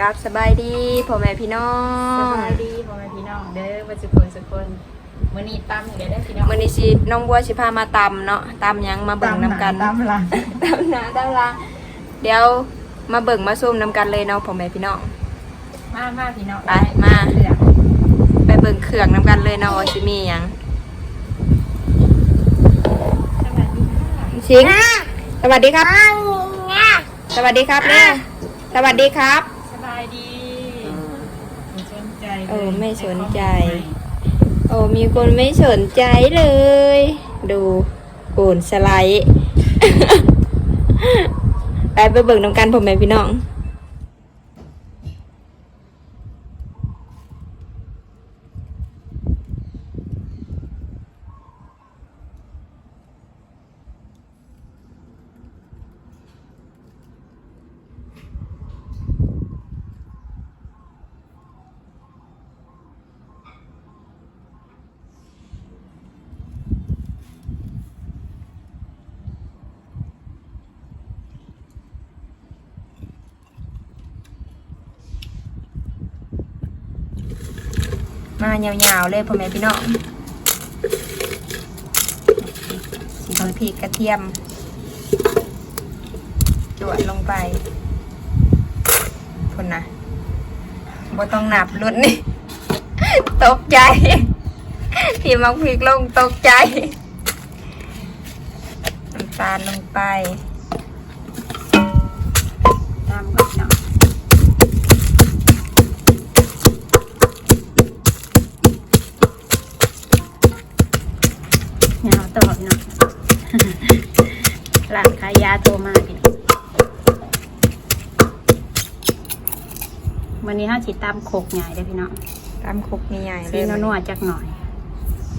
กับสบายดีพ่อแม่พี่น้อสงบายดีพ่อแม่พี่น้องเด้อบัดสุคนสุคนมื้อนี้ตำเดี๋ยวได้พี่น้องมื้อนี้สิน้องบัวสิพามาตำเนาะตำหยังมาเบิ่งน้ำกันตำหลังตำหนาตำหลังเดี๋ยวมาเบิ่งมาซุ่มน้ำกันเลยเนาะพ่อแม่พี่น้องมามาพี่น้องไปมาเลือกไปเบิ่งเครื่องน้ำกันเลยเนาะว่าสิมีหยังสวัสดีค่ะชิงสวัสดีครับ สวัสดีครับเร็วสวัสดีครับสบายดี ไม่สนใจเออไม่สนใจ โอ้มีคนไม่สนใจเลย ดูโอนสไลด์ ไปไปเบิ่งน้ำกันพ่อแม่พี่น้อง มายาวๆเลยพ่อแม่พี่น้องสีของพริกกระเทียมจวดลงไปพุ่นนะบ่ต้องหนับรุ่นนี่ ตกใจที่มักพริกลงตกใจน้ำตาลลงไป ตอบเนาะร้านขายยาโทรมาพี่น้องวันนี้ห้าจิตตามโคกใหญ่เด้อพี่น้องตามครกใหญ่ๆเลซียนัวๆจักหน่อย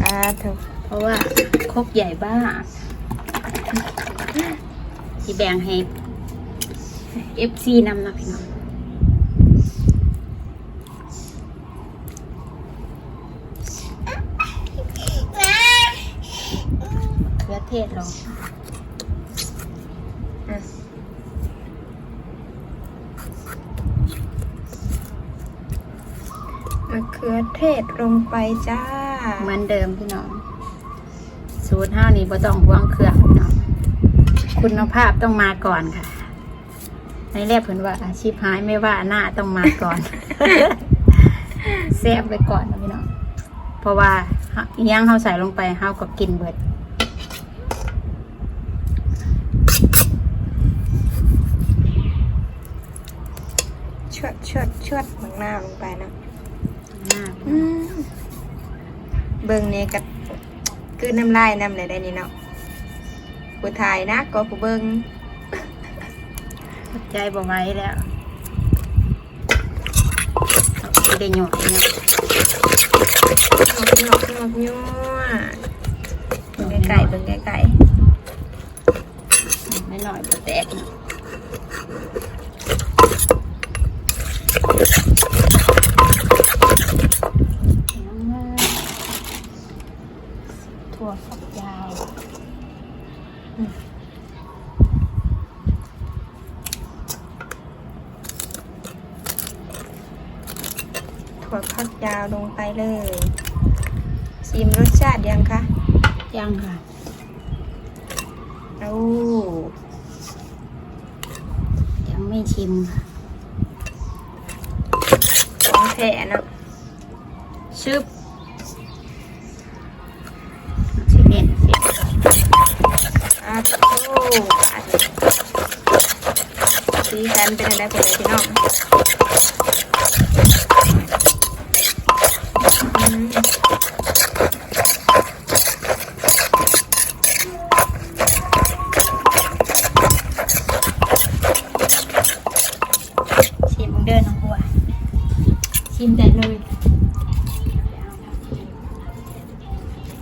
อ่าถูกเพราะว่าครกใหญ่บ้ากที่แบ่งให้เอฟซีนำนะพี่น้อง เขือเทศลงอืมมะเขือเทศลงไปจ้า เหมือนเดิมพี่น้อง สูตรห้าวนี้บ่ต้องห่วงเครื่องพี่น้อง คุณภาพต้องมาก่อนค่ะ ในแรกเพิ่นว่า อาชีพหายไม่ว่าหน้าต้องมาก่อนแซ่บไปก่อนนะพี่น้อง เพราะว่าอิหยังเฮาใส่ลงไปเฮาก็กินเบิด ชวดชวดชวดหมักหน้าวลงไปนะหน้าอืมเบิ่งเนี่ยกับคือน้ำลายน้ำอะไรได้นี่เนาะผู้ถ่ายนะก็ผู้เบิ่งใจบ่ไหว้แล้วเอาได้หยดเนี่ยหนอกหนอกหนอกยั่วเบิ่งไก่เบิ่งไก่ไม่หน่อยบ่แตกเนาะ ถั่วฝักยาวถั่วฝักยาวลงไปเลย ชิมรสชาติยังคะ ยังค่ะโอ้ยังไม่ชิมค่ะ แท้เนะชึบชิเน่นเสร็จอะโอ้อัดสีสันเป็นอะไรผมเลยพี่น้องอืม ชิมเดินน้องบัว ชิมได้เลย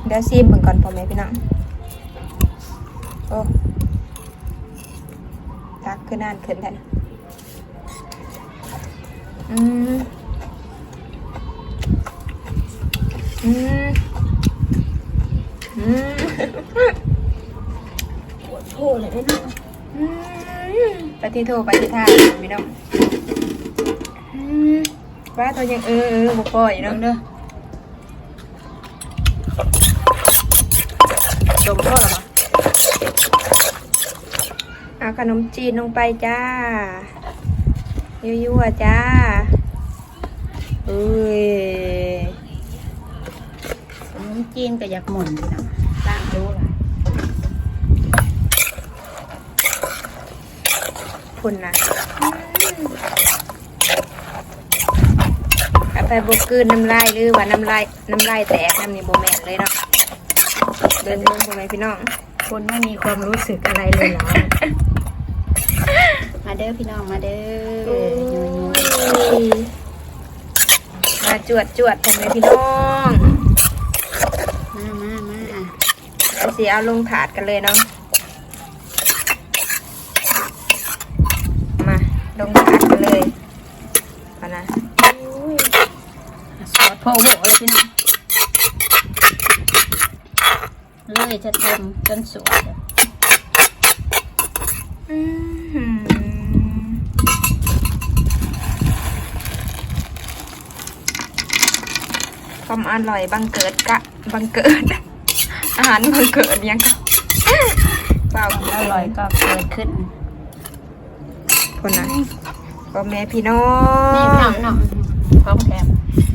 เดี๋ยวซีมเบิ่งก่อนพ่อแม่พี่น้องโอ้ตักขึ้นนานขึ้นแทนอืม อืม อืมปวดโผล่เลยได้เนาะอืมปฏิโทปฏิทาพี่น้อง ว่าตัวยังเออเออบ่ปล่อยเด้อเนาะเด้อจมพ่อหรอเอาขนมจีนลงไปจ้ายั่วๆจ้าเอ้ยขนมจีนก็อยากหมุนพี่น้องล้างดูล่ะคุณนะเอา ไปบกลืนน้ำลายหรือว่าน้ำลายน้ำลายแตกน้ำนี่โบแมนเลยเนาะเดินเบิ่งพ่อแม่พี่น้องคนไม่มีความรู้สึกอะไรเลยเหรอมาเด้อพี่น้องมาเด้อมาจวดจวดพ่อแม่พี่น้องมามามาเดี๋ยวสิเอาลงถาดกันเลยเนาะมาลงถาดกันเลยเอานะอุ้ย สอด พ่อโหเลยพี่น้องเลยจะเต็มจนสวยอื้อหือความอร่อยบังเกิดกะบังเกิด อาหารบังเกิดยังค่ะเปล่าอร่อยก็เกิดขึ้นคนนะพ่อแม่พี่น้อนี่งน้องน้องพร้อมแถมอั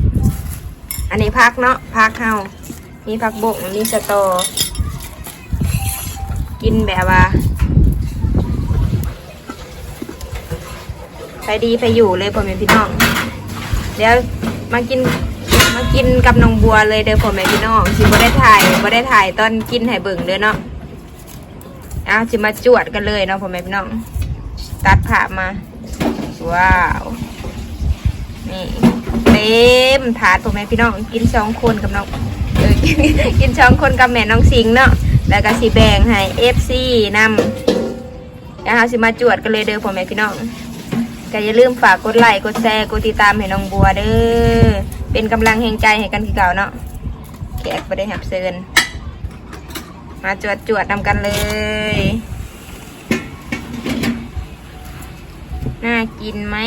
นี้พักเนาะพักเฮามีพักบกมีสตอ กินแบบว่า ไปดีไปอยู่เลยพ่อแม่พี่น้อง เดี๋ยวมากินมากินกับน้องบัวเลยเด้อพ่อแม่พี่น้องสิบ่ได้ถ่ายบ่ได้ถ่ายตอนกินให้เบิ่งเด้อเนาะเอาสิมาจวดกันเลยเนาะพ่อแม่พี่น้อง ตัดผ่ามาว้าวนี่เต็ มถาดพ่อแม่พี่น้องกินสองคนกับน้องเออกินกินสองคนกับแม่น้องสิงเนาะแล้วก็สิแบ่งให้เอฟซีนำแล้วเราสิมาจวดกันเลยเด้อพ่อแม่พี่น้องก็อย่าลืมฝากกดไลค์กดแชร์กดติดตามให้น้องบัวเด้อเป็นกำลังแห่งใจให้กันคือเก่าเนาะแขกไปได้หับเซินมาจวดจวดๆนำกันเลยน่ากินไหม